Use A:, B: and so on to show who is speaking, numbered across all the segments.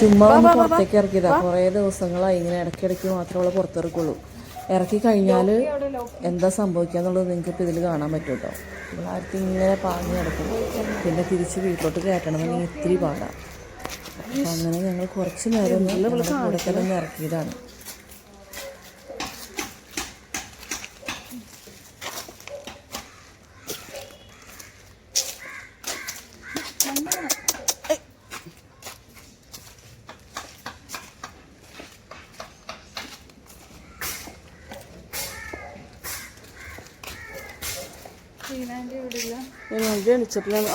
A: ചുമ്മാ ഒന്ന് പുറത്തേക്ക് ഇറക്കിയതാ. കുറേ ദിവസങ്ങളായി ഇങ്ങനെ ഇടയ്ക്കിടയ്ക്ക് മാത്രമേ അവളെ പുറത്തിറക്കുള്ളൂ. ഇറക്കി കഴിഞ്ഞാൽ എന്താ സംഭവിക്കാന്നുള്ളത് നിങ്ങൾക്ക് ഇപ്പോൾ ഇതിൽ കാണാൻ പറ്റും കേട്ടോ ഇങ്ങനെ പാഞ്ഞു കിടക്കും പിന്നെ തിരിച്ച് വീട്ടിലോട്ട് കയറ്റണമെങ്കിൽ ഇത്തിരി പാടാം. അപ്പം അങ്ങനെ ഞങ്ങൾ കുറച്ച് നേരം കൂടെ തന്നെ ഇറക്കിയതാണ്.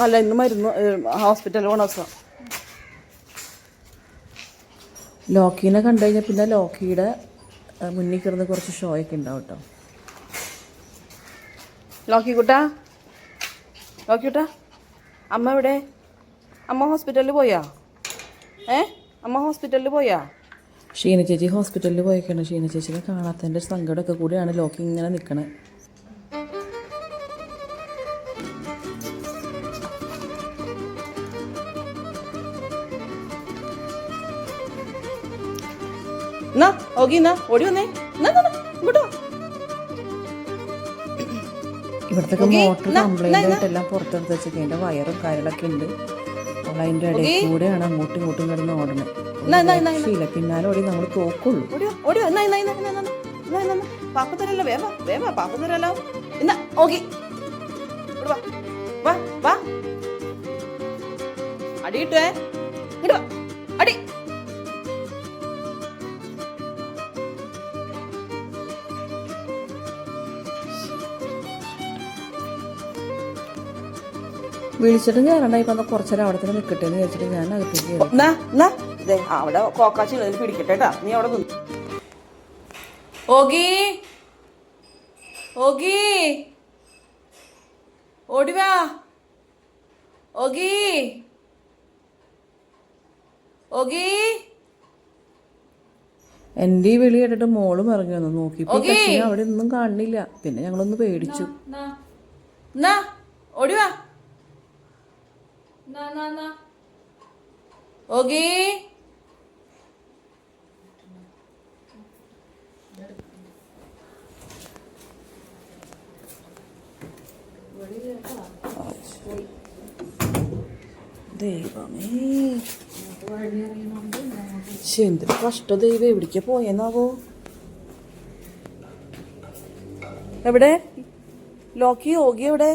A: അല്ല ഇന്ന് മരുന്ന് ഹോസ്പിറ്റലിൽ പോണ ദിവസം. ലോക്കീനെ കണ്ടു കഴിഞ്ഞാൽ പിന്നെ ലോക്കിയുടെ മുന്നിൽ കിടന്ന് കുറച്ച് ഷോയൊക്കെ ഉണ്ടാവും കേട്ടോ ലോക്കി കുട്ടാ? ലോക്കി കുട്ടാ? അമ്മ എവിടെ? അമ്മ ഹോസ്പിറ്റലിൽ പോയാ? ഏ? അമ്മ ഹോസ്പിറ്റലിൽ പോയാ? ഷീന ചേച്ചി ഹോസ്പിറ്റലിൽ പോയേക്കാണ്. ഷീന ചേച്ചിനെ കാണാത്തതിന്റെ സങ്കടമൊക്കെ കൂടിയാണ് ലോക്കി ഇങ്ങനെ നിൽക്കണേ എന്നാ ഓകി എന്നാ ഓടി വന്നേ എന്നാ എന്നാ ഇങ്ങോട്ടോ ഇവിടത്തെ കംപ്ലൈന്റ് ആയിട്ടെല്ലാം പുറത്തെടുത്ത് വെച്ചൊക്കെ അതിന്റെ വയറും കാര്യങ്ങളൊക്കെ ഉണ്ട്. അവൾ അതിന്റെ ഇടയിൽ കൂടെയാണ് അങ്ങോട്ടും ഇങ്ങോട്ടും കിടന്ന് ഓടണേ ശീല പിന്നാലെ ഓടി നമ്മൾ തോക്കുള്ളൂ.
B: ഓടി പാപ്പ തരല്ലോ വേവ വേവ പാപ്പ തരല്ലോ. എന്നാ ഓകി. അടി കിട്ടുവേ. ഇടുവാ അടി.
A: വിളിച്ചിട്ടും കയറണ്ടായി ഇപ്പൊ കുറച്ചേരം അവിടെ തന്നെ നിൽക്കട്ടെ എന്ന് വിചാരിച്ചിട്ട് ഞാൻ അകത്തേക്ക് കയറി
B: അവിടെ പിടിക്കട്ടെ കേട്ടാ. നീ അവിടെ നിന്ന്. ഓഗി. ഓഗി. ഓടിവാ ഓഗി. ഓഗി.
A: എന്റെ ഈ വിളി കേട്ടിട്ട് മോളും ഇറങ്ങി വന്നു. നോക്കി. അവിടെ ഒന്നും കാണുന്നില്ല പിന്നെ ഞങ്ങളൊന്ന് പേടിച്ചു.
B: ഓടിവാ ഓഗി
A: കഷ്ട ദൈവം. എവിടേക്ക് പോയെന്നാവോ? എവിടെ? ലോക്കി യോഗി എവിടെ?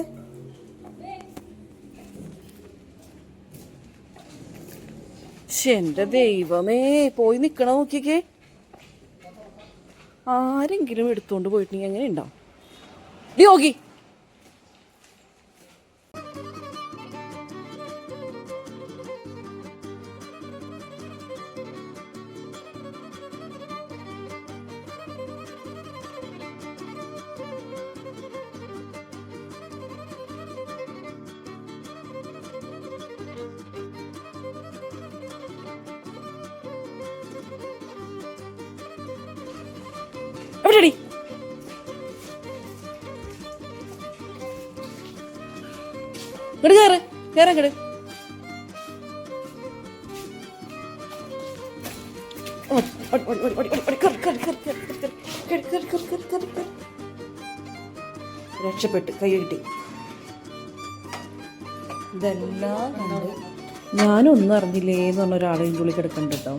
A: എന്റെ ദൈവമേ പോയി നിക്കണ നോക്കിക്കേ. ആരെങ്കിലും എടുത്തുകൊണ്ട് പോയിട്ടുണ്ടെങ്കിൽ എങ്ങനെ ഉണ്ടാവും? ഡി യോഗി. കേറ്, കയറ് കയറാ കേറ്. രക്ഷപ്പെട്ട് കൈ കിട്ടി ഇതെല്ലാം കണ്ട് ഞാനൊന്നും അറിഞ്ഞില്ലേ എന്ന് പറഞ്ഞ ഒരാളെയും ഉള്ളിൽ കിടക്കണ്ട കേട്ടോ